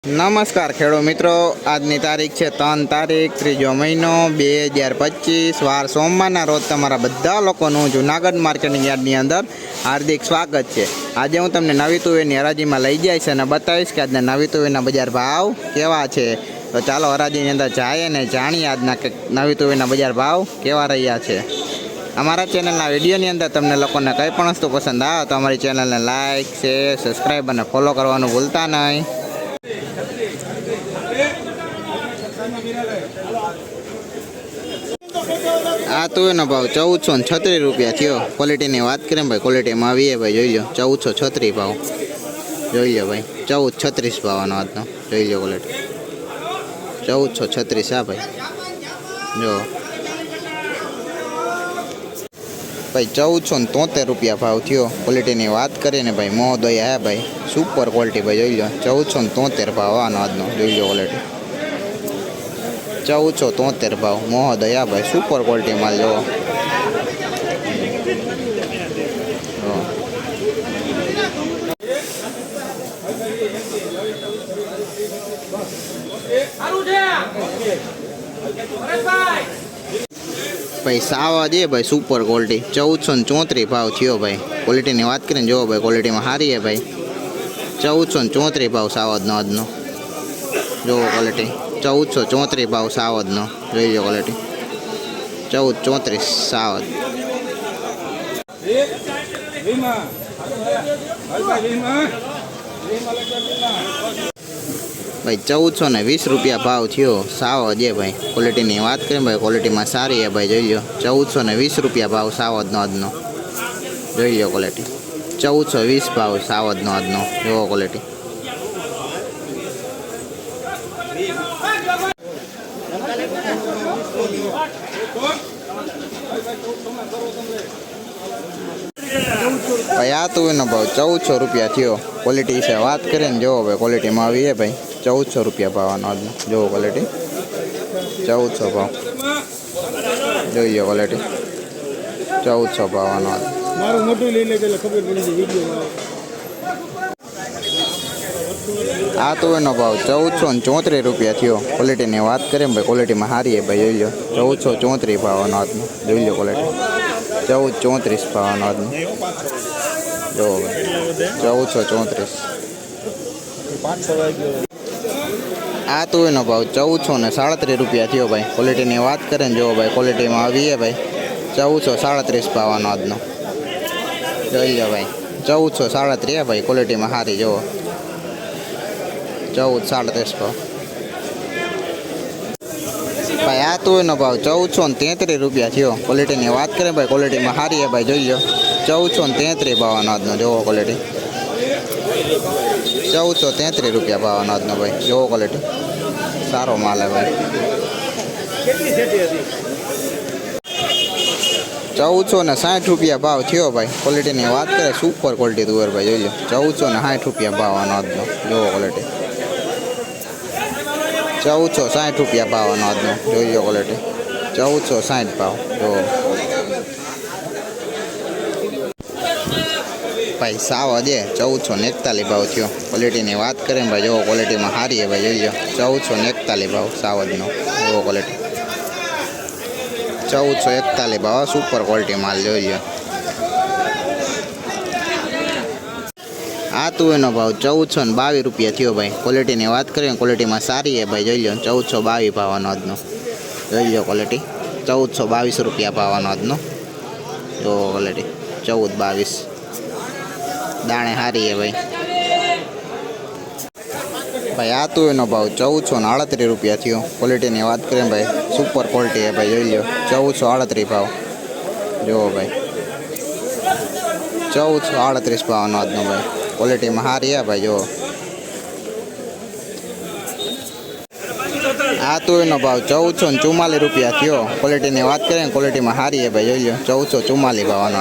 નમસ્કાર ખેડૂત મિત્રો, આજની તારીખ છે ત્રણ તારીખ, ત્રીજો મહિનો, બે હજાર પચીસ, વાર સોમવારના રોજ તમારા બધા લોકોનું જુનાગઢ માર્કેટિંગ યાર્ડની અંદર હાર્દિક સ્વાગત છે. આજે હું તમને નવી તુવેરની હરાજીમાં લઈ જઈશ અને બતાવીશ કે આજના નવી તુવેરના બજાર ભાવ કેવા છે. તો ચાલો હરાજીની અંદર જાય અને જાણીએ આજના કે નવી તુવેરના બજાર ભાવ કેવા રહ્યા છે. અમારા ચેનલના વિડીયોની અંદર તમને લોકોને કંઈ પણ વસ્તુ પસંદ આવે તો અમારી ચેનલને લાઇક શેર, સબસ્ક્રાઈબ અને ફોલો કરવાનું ભૂલતા નહીં. આ તો એનો ભાવ ચૌદસો ને છત્રીસ રૂપિયા થયો. ક્વોલિટીની વાત કરીએ ભાઈ ક્વોલિટીમાં આવીએ ભાઈ, જોઈ લો ચૌદસો છત્રીસ ભાવ. જોઈ લો ભાઈ, ચૌદ છત્રીસ ભાવનો આજનો જોઈ લો ક્વોલિટી ચૌદસો છત્રીસ હા ભાઈ. જો. ભાઈ, ચૌદસો ને તોતેર રૂપિયા ભાવ થયો. ક્વોલિટીની વાત કરીએ ને ભાઈ મોહદયા હે ભાઈ. સુપર ક્વોલિટી ભાઈ, જોઈ લો ચૌદસો ને તોતેર ભાવ આનો આજનો. જોઈ લો ક્વોલિટી ચૌદસો તોતેર ભાવ. મોહદયા ભાઈ સુપર ક્વોલિટી માલ જોવો. જો. ભાઈ, સાવા દે ભાઈ સુપર ક્વોલિટી ચૌદસો ને ચોત્રીસ ભાવ થયો ભાઈ. ક્વોલિટીની વાત કરીને જોવો ભાઈ ક્વોલિટીમાં સારી છે ભાઈ. ચૌદસો ને ચોત્રીસ ભાવ સાવાદનો આજનો. જોવો ક્વોલિટી ચૌદસો ચોત્રીસ ભાવ સાવદનો જોઈ લો ક્વોલિટી ચૌદ, ચોત્રીસ સાવદ ભાઈ ચૌદસો ને વીસ રૂપિયા ભાવ થયો. સાવદ એ ભાઈ. ક્વોલિટીની વાત કરીએ ભાઈ ક્વોલિટીમાં સારી એ ભાઈ, જોઈ લો ચૌદસો ને વીસ રૂપિયા ભાવ સાવદનો આજનો. જોઈ લો ક્વોલિટી ચૌદસો વીસ ભાવ સાવદનો આજનો. જોવો ક્વોલિટી ભાઈ આ તુવેરનો ભાવ ચૌદસો રૂપિયા થયો. ક્વોલિટી વિશે વાત કરીએ ને જોવો ભાઈ ક્વોલિટીમાં આવી છે ભાઈ. ચૌદસો રૂપિયા ભાવનો આજનો. જોવો ક્વોલિટી ચૌદસો ભાવ. જોઈએ ક્વોલિટી ચૌદસો ભાવનો આજ મારું મોટું લઈ લે ખબર પડી વીડિયો આ તુવેરનો ભાવ ચૌદસો ને ચોત્રીસ રૂપિયા થયો. ક્વોલિટીની વાત કરીએ ભાઈ ક્વોલિટીમાં સારી એ ભાઈ જોઈ લો. ચૌદસો ચોત્રીસ ભાવનો આજનો. જોઈ લો ક્વોલિટી ચૌદ, ચોત્રીસ ભાવનો આજનો. જો ચૌદસો ચોત્રીસ. આ તો તુવેરનો ભાવ ચૌદસો ને સાડત્રીસ રૂપિયા થયો ભાઈ. ક્વોલિટીની વાત કરીએ ને જોવો ભાઈ ક્વોલિટીમાં આવીએ ભાઈ. ચૌદસો સાડત્રીસ ભાવનો આજનો. જોઈ લો ભાઈ, ચૌદસો સાડત્રીસ ભાઈ ક્વોલિટીમાં સારી જોવો ચૌદ સાડત્રીસ ભાવ. ભાઈ, આ તુવેરનો ભાવ ચૌદસો ને તેત્રીસ રૂપિયા થયો. ક્વોલિટીની વાત કરીએ ભાઈ ક્વોલિટીમાં સારી ભાઈ, જોઈ લો ચૌદસો ને તેત્રીસ ભાવનો આજનો, જોવો ક્વોલિટી ચૌદસો તેત્રીસ રૂપિયા ભાવનો આજનો ભાઈ, જોવો ક્વોલિટી સારો માલ હે ભાઈ. ચૌદસો ને સાઠ રૂપિયા ભાવ થયો ભાઈ. ક્વોલિટીની વાત કરીએ સુપર ક્વોલિટી તુવેર ભાઈ, જોઈ લો ચૌદસો ને સાઠ રૂપિયા ભાવ આજનો, જોવો ક્વોલિટી ચૌદસો સાઠ રૂપિયા ભાવ આનો આજનો. જોઈ લો ક્વોલિટી ચૌદસો સાઠ ભાવ. જોવો ભાઈ, સાવ અજે ચૌદસો ને એકતાલીસ ભાવ થયો. ક્વોલિટીની વાત કરીએ ભાઈ, જોવો ક્વોલિટીમાં સારી ભાઈ, જોઈ લો. ચૌદસો ને એકતાલીસ ભાવ સાવજનો જોવો ક્વોલિટી ચૌદસો એકતાલીસ ભાવ સુપર ક્વોલિટી માલ, જોઈ લો. આ તુવેરનો ભાવ ચૌદસો ને બાવીસ રૂપિયા થયો ભાઈ. ક્વોલિટીની વાત કરીએ ક્વોલિટીમાં સારી છે ભાઈ. જોઈ લો ચૌદસો બાવીસ ભાવનો આજનો. જોઈ લો ક્વોલિટી ચૌદસો બાવીસ રૂપિયા ભાવનો આજનો. જો ક્વોલિટી ચૌદ બાવીસ. દાણે સારી છે ભાઈ. ભાઈ, આ તુવેરનો ભાવ ચૌદસો ને આડત્રીસ રૂપિયા થયો. ક્વોલિટીની વાત કરીએ ભાઈ સુપર ક્વોલિટી છે ભાઈ, જોઈ લો ચૌદસો આડત્રીસ ભાવ. જુઓ ભાઈ. ચૌદસો આડત્રીસ ભાવનો આજનો ભાઈ. ક્વોલિટીમાં સારી છે ભાઈ, જો. આ તુવેરનો ભાવ ચૌદસો ને ચુમ્માલીસ રૂપિયા થયો. ક્વોલિટીની વાત કરીએ ને ક્વોલિટીમાં સારી છે ભાઈ, જોઈ લો ચૌદસો ચુમ્માલીસ ભાવનો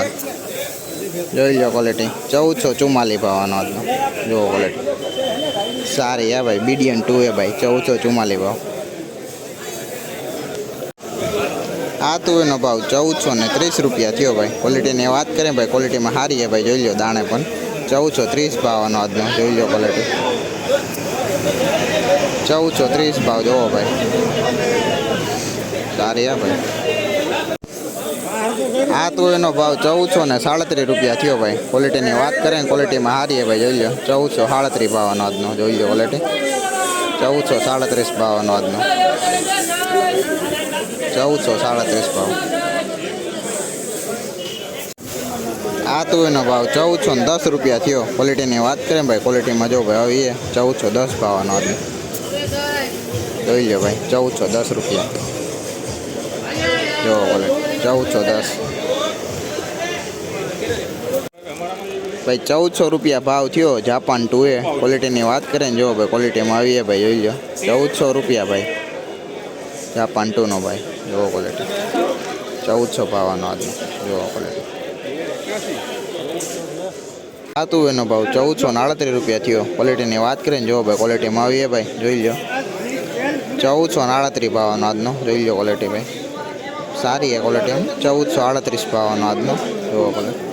જોઈ લો ક્વોલિટી ચૌદસો ચુમ્માલીસ ભાવનો આજનો જુઓ ક્વોલિટી સારી હે ભાઈ બીડીએન ટુ એ ભાઈ, ચૌદસો ચુમ્માલીસ ભાવ. આ તુવેરનો ભાવ ચૌદસો ને ત્રીસ રૂપિયા થયો ભાઈ. ક્વોલિટીની વાત કરીએ ભાઈ ક્વોલિટીમાં સારી છે ભાઈ, જોઈ લો દાણે પણ. ચૌદસો ત્રીસ ભાવનો આજનો. જોઈ લો ક્વોલિટી ચૌદસો ત્રીસ ભાવ જોવો ભાઈ. સારી હા ભાઈ. આ તો એનો ભાવ ચૌદસો ને સાડત્રીસ રૂપિયા થયો ભાઈ. ક્વોલિટીની વાત કરીએ ને ક્વોલિટીમાં છે ભાઈ, જોઈ લો. ચૌદસો સાડત્રીસ ભાવનો આજનો, જોઈ લો ક્વોલિટી ચૌદસો સાડત્રીસ ભાવનો આજનો. ચૌદસો સાડત્રીસ ભાવ. આ તુવેરનો ભાવ ચૌદસો ને દસ રૂપિયા થયો. ક્વોલિટીની વાત કરીએ ભાઈ ક્વોલિટીમાં જો ભાઈ હવે એ ચૌદસો દસ ભાવવાનો હતો. જોઈ લો ભાઈ ચૌદસો દસ રૂપિયા. જો ક્વોલિટી ચૌદસો દસ. ભાઈ ચૌદસો રૂપિયા ભાવ થયો જાપાન ટુ એ. ક્વોલિટીની વાત કરીએ ને જો ભાઈ ક્વોલિટીમાં આવીએ ભાઈ, જોઈ લો ચૌદસો રૂપિયા ભાઈ. જાપાન ટુનો ભાઈ જોવો ક્વોલિટી ચૌદસો ભાવવાનો આજનો જુઓ ક્વોલિટી આતું એનો ભાવ ચૌદસો આડત્રીસ રૂપિયા થયો. ક્વોલિટીની વાત કરીને જુઓ ભાઈ ક્વોલિટીમાં આવીએ ભાઈ. જોઈ લો ચૌદસો આડત્રીસ ભાવનો આજનો. જોઈ લો ક્વોલિટી ભાઈ. સારી છે ક્વોલિટી ચૌદસો આડત્રીસ ભાવનો આજનો. જુઓ ક્વોલિટી